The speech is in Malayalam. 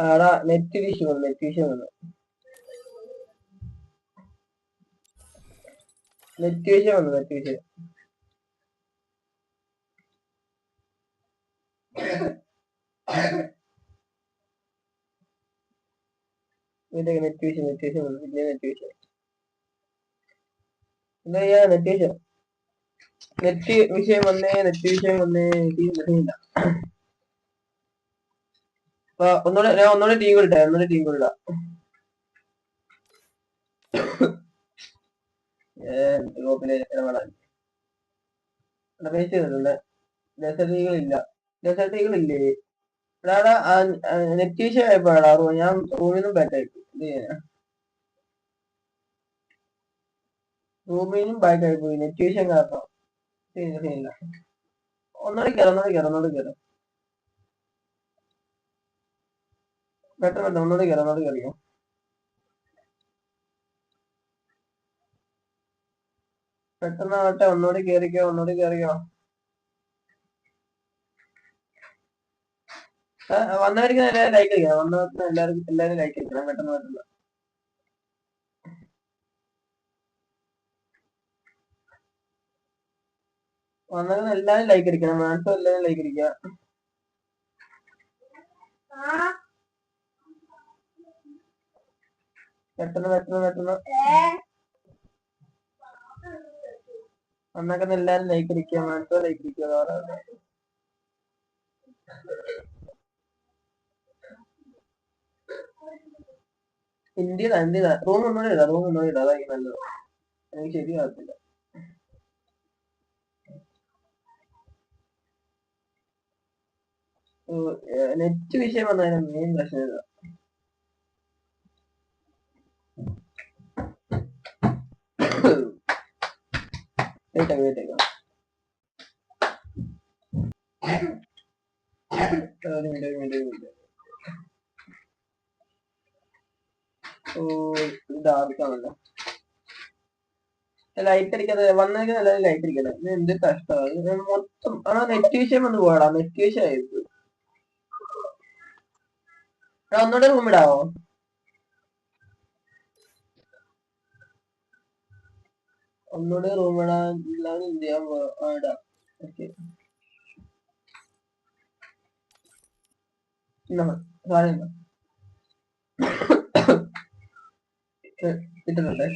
ആടാ നെറ്റ് വിഷയം വന്നു നെറ്റ് വിഷയം വന്നു നെറ്റ് വിഷയം വന്നു നെറ്റ് വിഷയം ഇതൊക്കെ നെറ്റ് വിഷയം നെറ്റ് വിഷയം വന്നു പിന്നെ നെറ്റ് വിഷയം എന്താ ചെയ്യാ നെറ്റ് വിഷയം നെറ്റ് വിഷയം വന്നേ നെറ്റ് വിഷയം വന്നേ ടീം കിട്ടുന്നില്ല അപ്പൊ ഒന്നുകൂടെ ഞാൻ ഒന്നുകൂടെ ടീം കൊടുട്ടെ ഒന്നുകൂടെ ടീം വിഷയം ആയപ്പോഴാ ഞാൻ റൂമിൽ നിന്നും ബാക്കായി ഇത് ചെയ്യാനാ റൂമിൽ നെറ്റ് വിഷയം കാരണം. ഒന്നുകൂടി കയറാം ഒന്നുകൂടി കയറാം കയറാം പെട്ടെന്ന് പെട്ടെന്ന് ഒന്നുകൂടെ കയറാം ഒന്നുകൂടെ കയറിയോ പെട്ടെന്നാവട്ടെ ഒന്നുകൂടി കയറിക്കോ ഒന്നുകൂടി കയറിയോ വന്നവർക്ക് എല്ലാവരും ലൈക്ക് അടിക്കണം. വന്നവർക്ക് എല്ലാവർക്കും എല്ലാവരും ലൈക്ക് അടിക്കണം. പെട്ടെന്ന് പെട്ടെന്ന്. വന്നവർക്ക് എല്ലാവരും ലൈക്ക് അടിക്കണം. മാൻസും എല്ലാവരും ലൈക്ക് അടിക്കുക. പെട്ടെന്ന് പെട്ടെന്ന് പെട്ടെന്ന് അന്നൊക്കെ എല്ലാരും ലൈക്ക് മാൻസോ ലൈക്ക് അടിക്കുക ഇന്ത്യതാ റൂം ഒന്നുകൂടി റൂം ഒന്നുകൂടി ഇടാം അതായിരിക്കും നല്ലത്. എനിക്ക് ശരിയാകത്തില്ല നെറ്റ് വിഷയം വന്നതിന് മെയിൻ പ്രശ്നം ഇതാ. ഒരു മിനിറ്റ് ഓ ലൈറ്റ് അടിക്കാതെ വന്നേക്ക് നല്ല ലൈറ്റ് അടിക്കണം എന്ത് കഷ്ടമാണ്. മൊത്തം ആ നെറ്റ് വിഷയം പോടാ നെറ്റ് വിഷയം ആയിരുന്നു ഒന്നുകൂടെ റൂം ഇടാവോ? ഒന്നുകൂടെ റൂം എന്ത് ചെയ്യാൻ ഇടാം ഓക്കെ. സാധനം കിട്ടുന്നുണ്ടേ